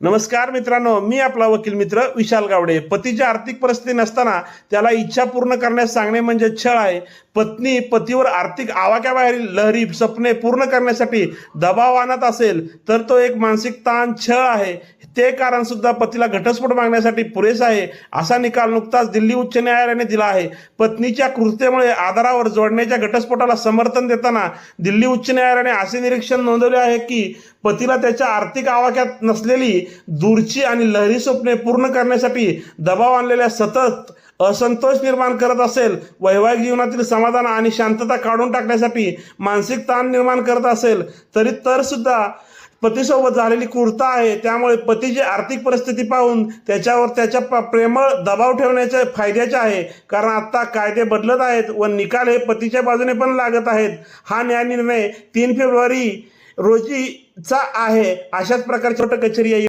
नमस्कार मित्रांनो मी आपला वकील मित्र विशाल गावडे. पतीची आर्थिक परिस्थिती नसताना त्याला इच्छा पूर्ण करण्यास सांगणे म्हणजे छळ आहे. पत्नी पतीवर आर्थिक आवाक्याबाहेरील लहरी स्वप्ने पूर्ण करण्यासाठी दबाव आणत असेल तर तो एक मानसिक ताण छळ आहे. ते कारण सुद्धा पतीला घटस्फोट मागण्यासाठी पुरेसा आहे असा निकाल नुकताच दिल्ली उच्च न्यायालयाने दिला आहे. पत्नीच्या कृत्यामुळे आधारावर जोडण्याच्या घटस्फोटाला समर्थन देताना दिल्ली उच्च न्यायालयाने असे निरीक्षण नोंदवले आहे की पतीला त्याच्या आर्थिक आवाक्यात नसलेली दूरची आणि लहरी स्वप्ने पूर्ण करण्यासाठी दबाव आणलेल्या सतत असंतोष निर्माण करत असेल वैवाहिक जीवनातील समाधान आणि शांतता काढून टाकण्यासाठी मानसिक ताण निर्माण करत असेल तरी तर सुद्धा पतीसोबत झालेली कुर्ता आहे त्यामुळे पतीची आर्थिक परिस्थिती पाहून त्याच्यावर त्याच्या प- प्रेमळ दबाव ठेवण्याचे फायद्याचे आहे. कारण आत्ता कायदे बदलत आहेत व निकाल हे पतीच्या बाजूने पण लागत आहेत. हा न्याय निर्णय तीन फेब्रुवारी रोजीचा आहे. अशाच प्रकारची छोटं कचेरी आहे